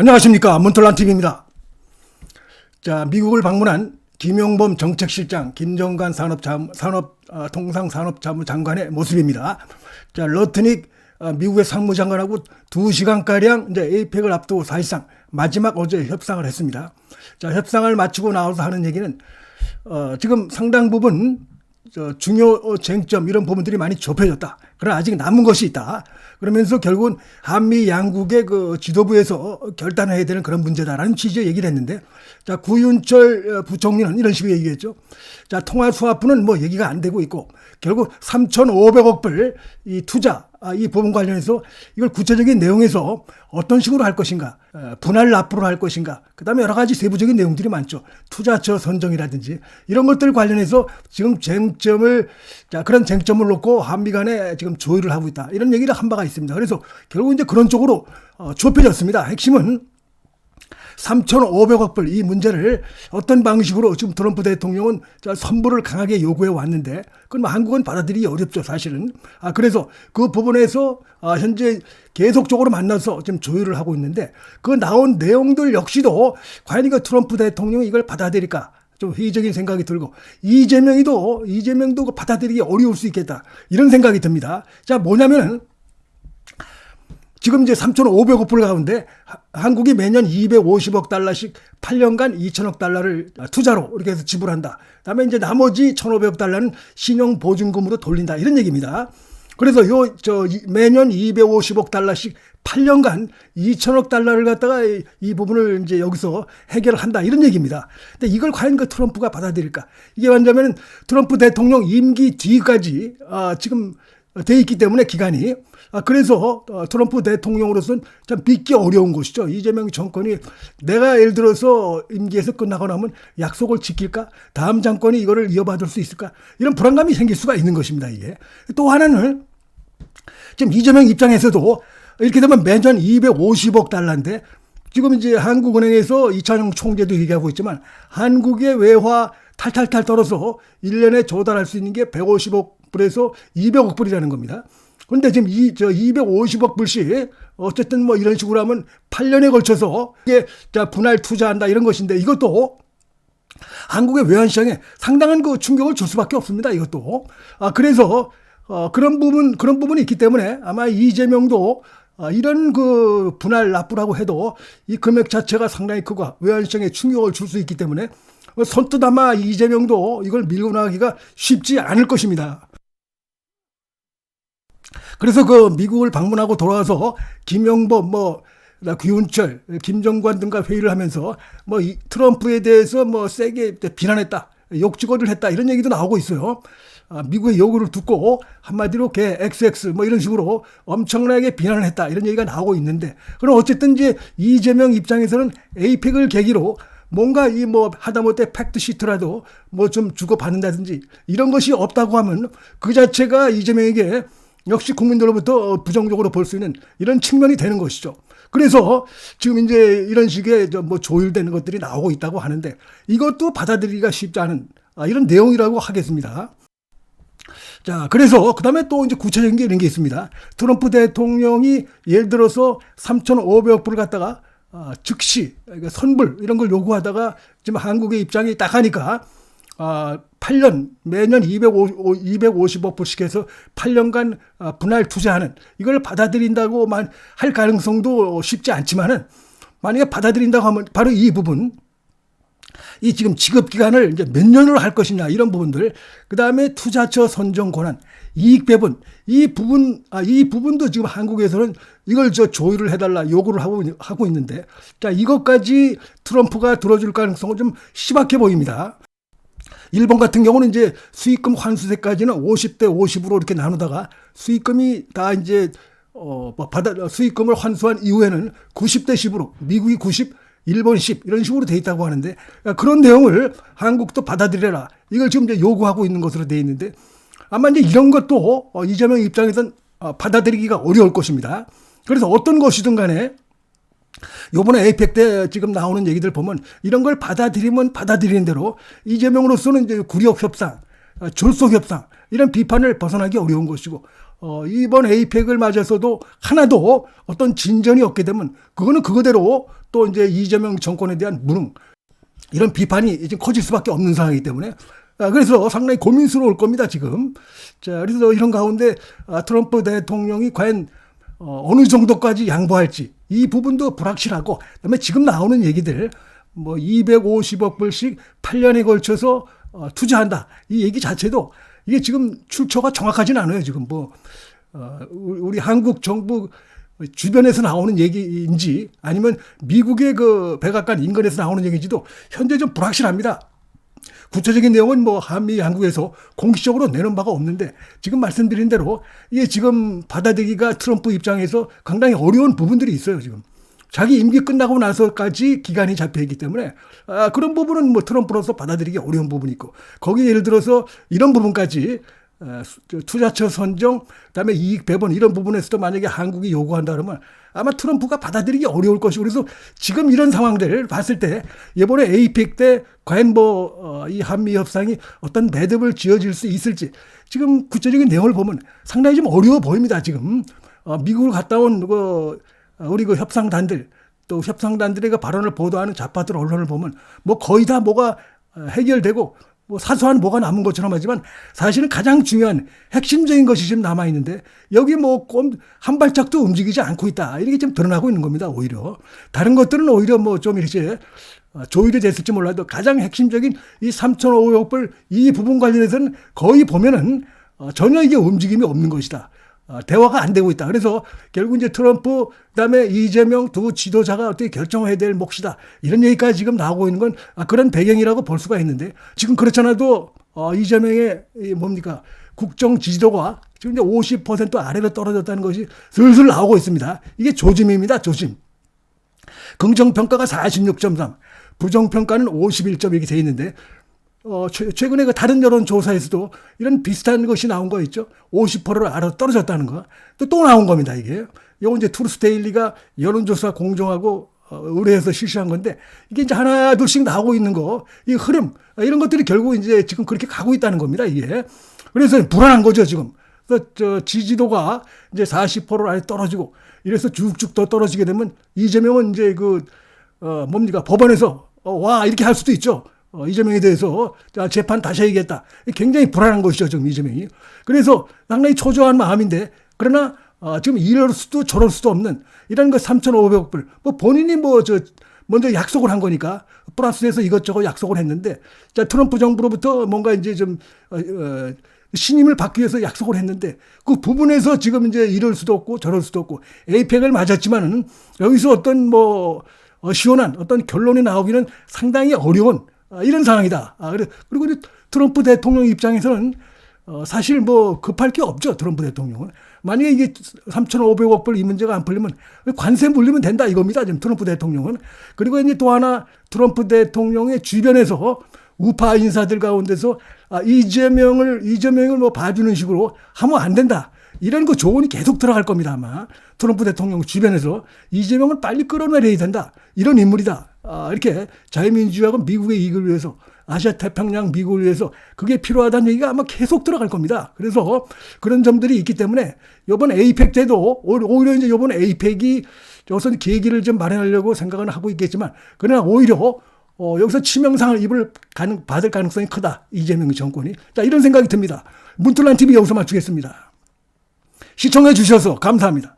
안녕하십니까 문털란 TV입니다. 자 미국을 방문한 김용범 정책실장, 김정관 산업자무, 산업 어, 통상산업자무 장관의 모습입니다. 자 러트닉 어, 미국의 상무장관하고 두 시간 가량 이제 에이펙을 앞두고 사실상 마지막 어제 협상을 했습니다. 자 협상을 마치고 나와서 하는 얘기는 어, 지금 상당 부분 저 중요 쟁점 이런 부분들이 많이 좁혀졌다. 그러나 아직 남은 것이 있다. 그러면서 결국은 한미 양국의 그 지도부에서 결단해야 되는 그런 문제다라는 취지의 얘기를 했는데 자 구윤철 어, 부총리는 이런 식으로 얘기했죠. 자 통화 수화부는 뭐 얘기가 안 되고 있고 결국 3,500억 불 이 투자 아, 이 부분 관련해서 이걸 구체적인 내용에서 어떤 식으로 할 것인가, 어, 분할 납부로 할 것인가, 그 다음에 여러 가지 세부적인 내용들이 많죠. 투자처 선정이라든지 이런 것들 관련해서 지금 쟁점을, 자, 그런 쟁점을 놓고 한미 간에 지금 조율을 하고 있다. 이런 얘기를 한 바가 있습니다. 그래서 결국 이제 그런 쪽으로 어, 좁혀졌습니다. 핵심은 3,500억 불 이 문제를 어떤 방식으로 지금 트럼프 대통령은 자, 선불을 강하게 요구해 왔는데 그건 뭐 한국은 받아들이기 어렵죠 사실은. 아 그래서 그 부분에서 아, 현재 계속적으로 만나서 지금 조율을 하고 있는데 그 나온 내용들 역시도 과연 이거 트럼프 대통령이 이걸 받아들일까? 좀 회의적인 생각이 들고 이재명이도 이재명도 그 받아들이기 어려울 수 있겠다 이런 생각이 듭니다. 자 뭐냐면은 지금 이제 3,500억 불 가운데 하- 한국이 매년 250억 달러씩 8년간 2천억 달러를 투자로 이렇게 해서 지불한다. 그다음에 이제 나머지 1,500억 달러는 신용 보증금으로 돌린다. 이런 얘기입니다. 그래서 요 저 매년 250억 달러씩 8년간 2천억 달러를 갖다가 이, 이 부분을 이제 여기서 해결한다 이런 얘기입니다. 근데 이걸 과연 그 트럼프가 받아들일까? 이게 완전히 트럼프 대통령 임기 뒤까지 아, 지금 돼 있기 때문에 기간이 아 그래서 어, 트럼프 대통령으로서는 참 믿기 어려운 것이죠. 이재명 정권이 내가 예를 들어서 임기에서 끝나고 나면 약속을 지킬까? 다음 정권이 이거를 이어받을 수 있을까? 이런 불안감이 생길 수가 있는 것입니다. 이게 또 하나는 지금 이재명 입장에서도 이렇게 되면 매년 250억 달러인데 지금 이제 한국은행에서 이찬영 총재도 얘기하고 있지만 한국의 외화 탈탈탈 떨어서 1년에 조달할 수 있는 게 150억 불에서 200억 불이라는 겁니다. 그런데 지금 이, 저 250억 불씩 어쨌든 뭐 이런 식으로 하면 8년에 걸쳐서 이게 자 분할 투자한다 이런 것인데 이것도 한국의 외환시장에 상당한 그 충격을 줄 수밖에 없습니다. 이것도. 아, 그래서, 어, 그런 부분, 그런 부분이 있기 때문에 아마 이재명도 아, 이런 그 분할 납부라고 해도 이 금액 자체가 상당히 크고 외환시장에 충격을 줄 수 있기 때문에 어, 선뜻 아마 이재명도 이걸 밀고 나가기가 쉽지 않을 것입니다. 그래서 그 미국을 방문하고 돌아와서 김영범 뭐나 귀훈철, 김정관 등과 회의를 하면서 뭐 이 트럼프에 대해서 뭐 세게 비난했다, 욕지거리를 했다 이런 얘기도 나오고 있어요. 아, 미국의 요구를 듣고 한마디로 걔 XX 뭐 이런 식으로 엄청나게 비난을 했다 이런 얘기가 나오고 있는데 그럼 어쨌든 이제 이재명 입장에서는 에이펙을 계기로 뭔가 이 뭐 하다못해 팩트 시트라도 뭐 좀 주고 받는다든지 이런 것이 없다고 하면 그 자체가 이재명에게 역시 국민들로부터 부정적으로 볼 수 있는 이런 측면이 되는 것이죠. 그래서 지금 이제 이런 식의 저뭐 조율되는 것들이 나오고 있다고 하는데 이것도 받아들이기가 쉽지 않은 아, 이런 내용이라고 하겠습니다. 자, 그래서 그 다음에 또 이제 구체적인 게 이런 게 있습니다. 트럼프 대통령이 예를 들어서 3,500억 불을 갖다가 아, 즉시 그러니까 선불 이런 걸 요구하다가 지금 한국의 입장이 딱 하니까 아, 8년 매년 250, 250억 불씩 해서 8년간 아, 분할 투자하는 이걸 받아들인다고만 할 가능성도 쉽지 않지만은 만약에 받아들인다고 하면 바로 이 부분. 이 지금 지급 기간을 이제 몇 년으로 할 것이냐 이런 부분들. 그 다음에 투자처 선정 권한 이익 배분. 이 부분 아 이 부분도 지금 한국에서는 이걸 저 조율을 해달라 요구를 하고 있- 하고 있는데. 자 이것까지 트럼프가 들어줄 가능성은 좀 희박해 보입니다. 일본 같은 경우는 이제 수익금 환수세까지는 50대 50으로 이렇게 나누다가 수익금이 다 이제 어, 뭐 받아, 수익금을 환수한 이후에는 90대 10으로 미국이 90, 일본 10 이런 식으로 돼 있다고 하는데 그런 내용을 한국도 받아들여라. 이걸 지금 이제 요구하고 있는 것으로 돼 있는데 아마 이제 이런 것도 어, 이재명 입장에선 어, 받아들이기가 어려울 것입니다. 그래서 어떤 것이든 간에 요번에 에이펙 때 지금 나오는 얘기들 보면 이런 걸 받아들이면 받아들이는 대로 이재명으로서는 이제 구력 협상, 어, 졸속 협상 이런 비판을 벗어나기 어려운 것이고 어, 이번 에이펙을 맞아서도 하나도 어떤 진전이 없게 되면 그거는 그거대로 또 이제 이재명 정권에 대한 무능 이런 비판이 이제 커질 수밖에 없는 상황이기 때문에 아, 그래서 상당히 고민스러울 겁니다 지금. 자 그래서 이런 가운데 아, 트럼프 대통령이 과연 어, 어느 정도까지 양보할지 이 부분도 불확실하고 그다음에 지금 나오는 얘기들 뭐 250억 불씩 8년에 걸쳐서 어, 투자한다 이 얘기 자체도 이게 지금 출처가 정확하지는 않아요 지금 뭐 어, 우리 한국 정부 주변에서 나오는 얘기인지 아니면 미국의 그 백악관 인근에서 나오는 얘기인지도 현재 좀 불확실합니다. 구체적인 내용은 뭐 한미 양국에서 공식적으로 내놓은 바가 없는데 지금 말씀드린 대로 이게 지금 받아들이기가 트럼프 입장에서 상당히 어려운 부분들이 있어요 지금. 자기 임기 끝나고 나서까지 기간이 잡혀 있기 때문에 아, 그런 부분은 뭐 트럼프로서 받아들이기 어려운 부분이 있고 거기 예를 들어서 이런 부분까지 투자처 선정, 그다음에 이익 배분 이런 부분에서도 만약에 한국이 요구한다 그러면 아마 트럼프가 받아들이기 어려울 것이고 그래서 지금 이런 상황들을 봤을 때 이번에 에이펙 때 과연 뭐 이 한미 협상이 어떤 매듭을 지어질 수 있을지 지금 구체적인 내용을 보면 상당히 좀 어려워 보입니다 지금. 어, 미국을 갔다 온 그 우리 그 협상단들 또 협상단들의 그 발언을 보도하는 좌파들 언론을 보면 뭐 거의 다 뭐가 어, 해결되고 뭐 사소한 뭐가 남은 것처럼 하지만 사실은 가장 중요한 핵심적인 것이 지금 남아 있는데 여기 뭐 한 발짝도 움직이지 않고 있다 이렇게 좀 드러나고 있는 겁니다 오히려 다른 것들은 오히려 뭐 좀 이렇게 어, 조율이 됐을지 몰라도 가장 핵심적인 이 3,500억 불이 부분 관련해서는 거의 보면은 어, 전혀 이게 움직임이 없는 것이다. 어, 대화가 안 되고 있다. 그래서 결국 이제 트럼프 그다음에 이재명 두 지도자가 어떻게 결정해야 될 몫이다. 이런 얘기까지 지금 나오고 있는 건 아, 그런 배경이라고 볼 수가 있는데 지금 그렇잖아도 어, 이재명의 이 뭡니까 국정 지지도가 지금 이제 50% 아래로 떨어졌다는 것이 슬슬 나오고 있습니다. 이게 조짐입니다. 조짐. 긍정평가가 46.3, 부정평가는 51점 이렇게 돼 있는데, 어, 최, 최근에 그 다른 여론조사에서도 이런 비슷한 것이 나온 거 있죠. 50%를 아래로 떨어졌다는 거. 또, 또 나온 겁니다, 이게. 요거 이제 투르스 데일리가 여론조사 공정하고 어, 의뢰해서 실시한 건데, 이게 이제 하나, 둘씩 나오고 있는 거, 이 흐름, 아, 이런 것들이 결국 이제 지금 그렇게 가고 있다는 겁니다, 이게. 그래서 불안한 거죠, 지금. 그래서 저 지지도가 이제 40% 아래 떨어지고 이래서 쭉쭉 더 떨어지게 되면 이재명은 이제 그, 어, 뭡니까, 법원에서 어, 와, 이렇게 할 수도 있죠. 어, 이재명에 대해서 자, 재판 다시 해야겠다. 굉장히 불안한 것이죠, 지금 이재명이. 그래서 상당히 초조한 마음인데, 그러나 어, 지금 이럴 수도 저럴 수도 없는 이런 거 3,500억 불. 뭐 본인이 뭐 저 먼저 약속을 한 거니까 플러스에서 이것저것 약속을 했는데 자 트럼프 정부로부터 뭔가 이제 좀 어, 어, 신임을 받기 위해서 약속을 했는데 그 부분에서 지금 이제 이럴 수도 없고 저럴 수도 없고 에이펙을 맞았지만은 여기서 어떤 뭐 어, 시원한 어떤 결론이 나오기는 상당히 어려운 아, 이런 상황이다. 아, 그리고 트럼프 대통령 입장에서는 어, 사실 뭐 급할 게 없죠. 트럼프 대통령은. 만약에 이게 3,500억 불 이 문제가 안 풀리면 관세 물리면 된다 이겁니다. 지금 트럼프 대통령은. 그리고 이제 또 하나 트럼프 대통령의 주변에서 우파 인사들 가운데서 아, 이재명을, 이재명을 뭐 봐주는 식으로 하면 안 된다. 이런 거 조언이 계속 들어갈 겁니다, 아마. 트럼프 대통령 주변에서 이재명을 빨리 끌어내려야 된다. 이런 인물이다. 아, 이렇게 자유민주주의하고 미국의 이익을 위해서 아시아 태평양 미국을 위해서 그게 필요하다는 얘기가 아마 계속 들어갈 겁니다. 그래서 그런 점들이 있기 때문에 이번 에이펙 때도 오히려 이제 이번 에이펙이 우선 계기를 좀 마련하려고 생각은 하고 있겠지만 그러나 오히려 어, 여기서 치명상을 입을 가능, 받을 가능성이 크다. 이재명 정권이. 자, 이런 생각이 듭니다. 문틀란 TV 여기서 마치겠습니다. 시청해 주셔서 감사합니다.